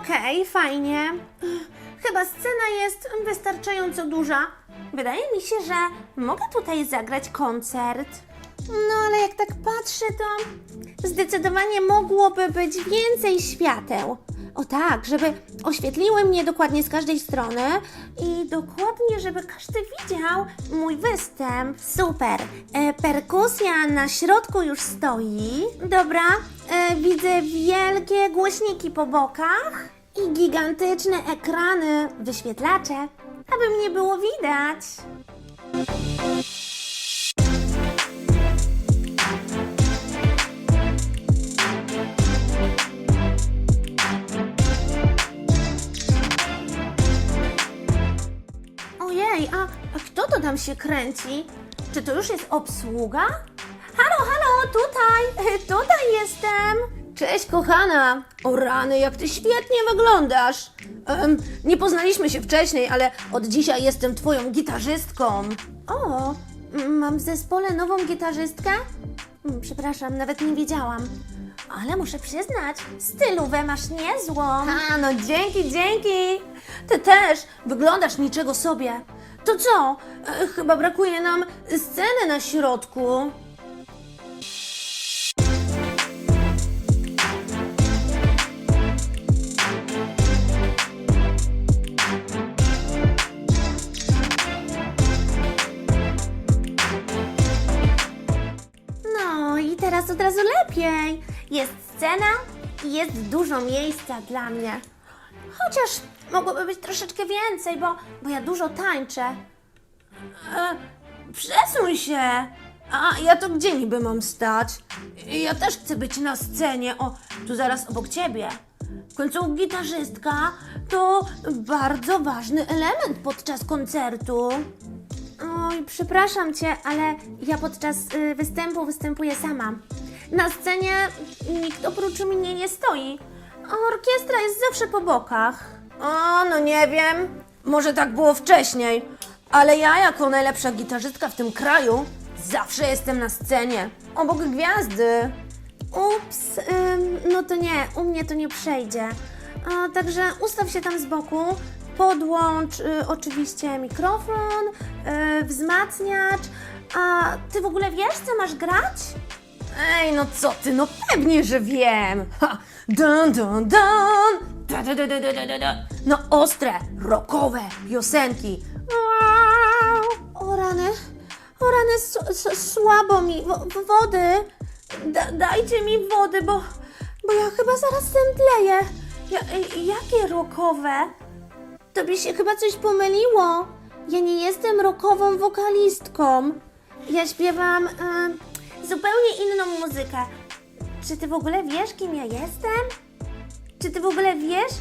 Okej, fajnie. Chyba scena jest wystarczająco duża. Wydaje mi się, że mogę tutaj zagrać koncert. No ale jak tak patrzę, to zdecydowanie mogłoby być więcej świateł. O tak, żeby oświetliły mnie dokładnie z każdej strony i dokładnie, żeby każdy widział mój występ. Super. E, perkusja na środku już stoi. Dobra, e, widzę wielkie głośniki po bokach i gigantyczne ekrany, wyświetlacze, aby mnie było widać. Tam się kręci? Czy to już jest obsługa? Halo, halo, tutaj, tutaj jestem. Cześć, kochana. O rany, jak ty świetnie wyglądasz. Em, nie poznaliśmy się wcześniej, ale od dzisiaj jestem twoją gitarzystką. O, mam w zespole nową gitarzystkę? Przepraszam, nawet nie wiedziałam. Ale muszę przyznać, stylówę masz niezłą. A, no dzięki, dzięki. Ty też wyglądasz niczego sobie. To co? E, chyba brakuje nam sceny na środku. No i teraz od razu lepiej. Jest scena i jest dużo miejsca dla mnie. Chociaż mogłoby być troszeczkę więcej, bo, bo ja dużo tańczę. E, przesuń się! A ja to gdzie niby mam stać? Ja też chcę być na scenie. O, tu zaraz obok ciebie. W końcu gitarzystka to bardzo ważny element podczas koncertu. Oj, przepraszam cię, ale ja podczas y, występu występuję sama. Na scenie nikt oprócz mnie nie stoi. A orkiestra jest zawsze po bokach. O, no nie wiem. Może tak było wcześniej. Ale ja, jako najlepsza gitarzystka w tym kraju, zawsze jestem na scenie. Obok gwiazdy. Ups, ym, no to nie, u mnie to nie przejdzie. A, także ustaw się tam z boku, podłącz y, oczywiście mikrofon, y, wzmacniacz. A ty w ogóle wiesz, co masz grać? Ej, no co ty, no pewnie, że wiem. Ha, dun, dun, dun. Da, da, da, da, da, da, da. No ostre, rockowe piosenki. O rany, o rany, słabo mi, w- wody. Da, dajcie mi wody, bo, bo ja chyba zaraz zemdleję. Ja, y, jakie rockowe? Tobie się chyba coś pomyliło. Ja nie jestem rockową wokalistką. Ja śpiewam e, zupełnie inną muzykę. Czy ty w ogóle wiesz, kim ja jestem? Czy ty w ogóle wiesz,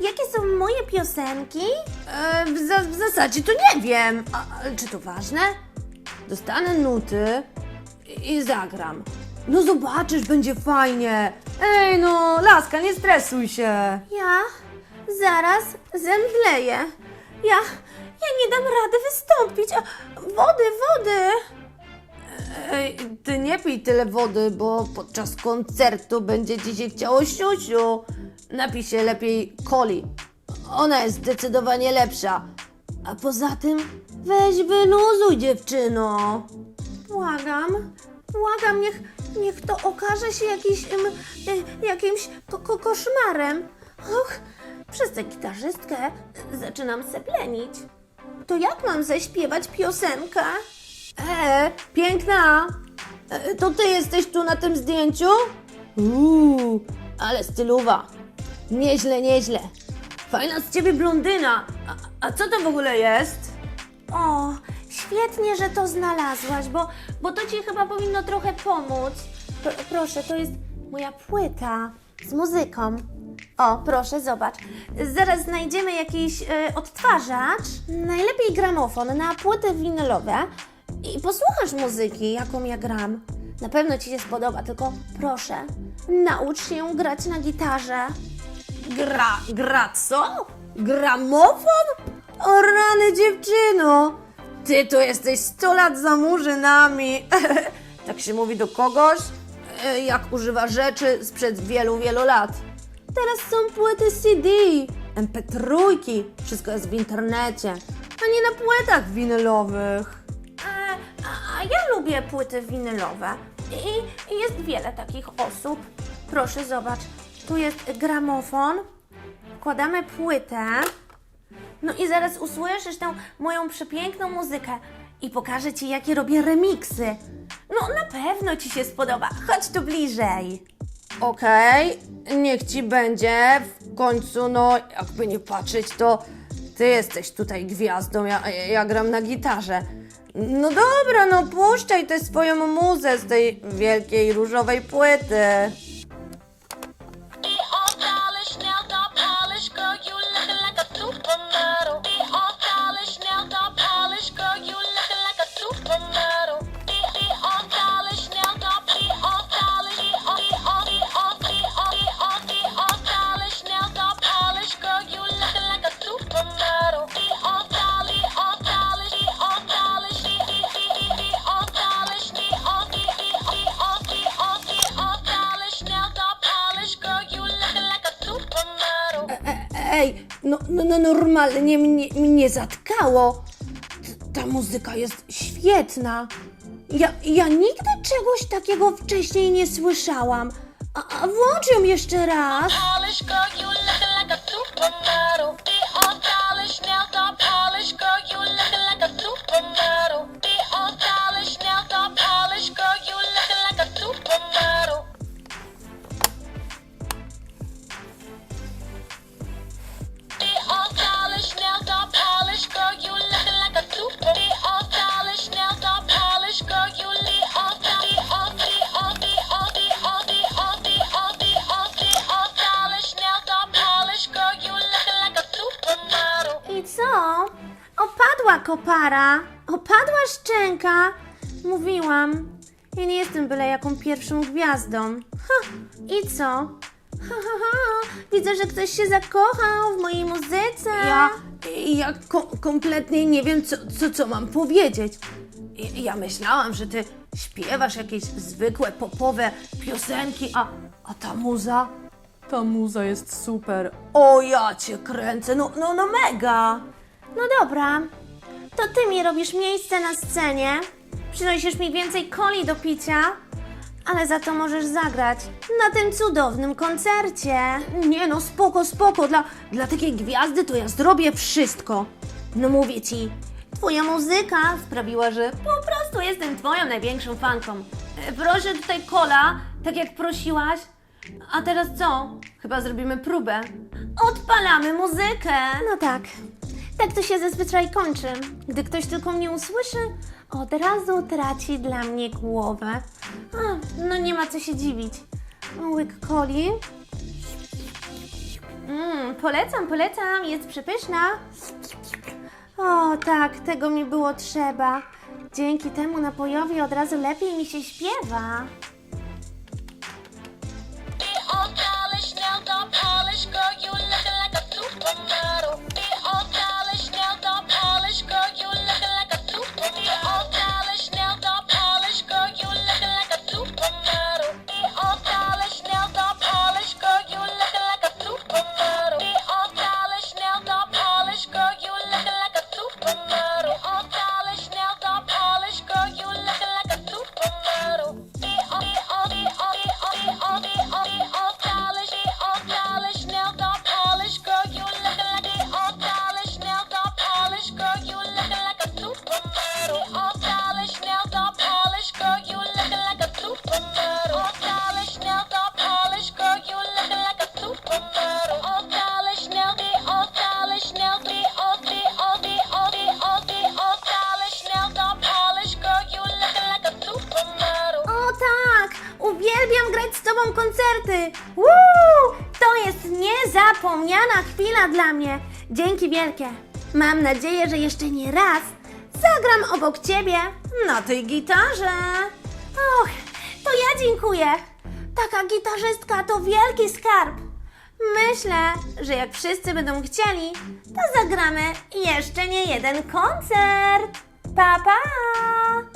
jakie są moje piosenki? E, w, za, w zasadzie to nie wiem. A, czy to ważne? Dostanę nuty i, i zagram. No zobaczysz, będzie fajnie. Ej no, laska, nie stresuj się. Ja zaraz zemdleję. Ja, ja nie dam rady wystąpić. A, wody, wody. Ej, ty nie pij tyle wody, bo podczas koncertu będzie ci się chciało siusiu. Napij się lepiej coli. Ona jest zdecydowanie lepsza. A poza tym, weź wyluzuj dziewczyno. Błagam, błagam, niech, niech to okaże się jakiś, e, jakimś ko ko koszmarem. Och, przez tę gitarzystkę zaczynam seplenić. To jak mam zaśpiewać piosenkę? E, piękna! E, to ty jesteś tu na tym zdjęciu? Uuu, ale stylowa. Nieźle, nieźle. Fajna z ciebie blondyna. A, a co to w ogóle jest? O, świetnie, że to znalazłaś, bo, bo to ci chyba powinno trochę pomóc. Pr- proszę, to jest moja płyta z muzyką. O, proszę, zobacz. Zaraz znajdziemy jakiś e, odtwarzacz, najlepiej gramofon na płyty winylowe i posłuchasz muzyki, jaką ja gram. Na pewno ci się spodoba, tylko proszę, naucz się grać na gitarze. Gra, gra co? Gramofon? O rany dziewczyno! Ty to jesteś 100 lat za murzynami. tak się mówi do kogoś, e, jak używa rzeczy sprzed wielu, wielu lat. Teraz są płyty CD, MP3, wszystko jest w internecie, a nie na płytach winylowych. E, a, ja lubię płyty winylowe i jest wiele takich osób. Proszę zobacz, tu jest gramofon, wkładamy płytę, no i zaraz usłyszysz tę moją przepiękną muzykę i pokażę Ci, jakie robię remiksy. No na pewno Ci się spodoba. Chodź tu bliżej. Okej, niech Ci będzie. W końcu, no, jakby nie patrzeć, to Ty jesteś tutaj gwiazdą, ja, ja, ja gram na gitarze. No dobra, no puszczaj tę swoją muzę z tej wielkiej różowej płyty. No, no, no normalnie mnie, mnie zatkało. Ta muzyka jest świetna. Ja, ja nigdy czegoś takiego wcześniej nie słyszałam. A, a włącz ją jeszcze raz. Polish you like a. co? Opadła kopara, opadła szczęka. Mówiłam, ja nie jestem byle jaką pierwszą gwiazdą. Ha, i co? Ha, ha, ha. Widzę, że ktoś się zakochał w mojej muzyce. Ja, ja ko- kompletnie nie wiem, co, co, co mam powiedzieć. I- Ja myślałam, że ty śpiewasz jakieś zwykłe popowe piosenki, a, a ta muza? Ta muza jest super. O, ja cię kręcę, no, no, no mega. No dobra, to ty mi robisz miejsce na scenie, przynosisz mi więcej coli do picia, ale za to możesz zagrać na tym cudownym koncercie. Nie no, spoko, spoko, dla, dla takiej gwiazdy to ja zrobię wszystko. No mówię ci, twoja muzyka sprawiła, że po prostu jestem twoją największą fanką. E, Proszę tutaj kola, tak jak prosiłaś. A teraz co? Chyba zrobimy próbę. Odpalamy muzykę! No tak. Tak to się zazwyczaj kończy. Gdy ktoś tylko mnie usłyszy, od razu traci dla mnie głowę. A, no nie ma co się dziwić. Łyk coli. Mmm, polecam, polecam, jest przepyszna. O, tak, tego mi było trzeba. Dzięki temu napojowi od razu lepiej mi się śpiewa. Bye. koncerty! Woo! To jest niezapomniana chwila dla mnie. Dzięki wielkie. Mam nadzieję, że jeszcze nie raz zagram obok Ciebie na tej gitarze. Och, to ja dziękuję. Taka gitarzystka to wielki skarb. Myślę, że jak wszyscy będą chcieli, to zagramy jeszcze nie jeden koncert. Pa, pa!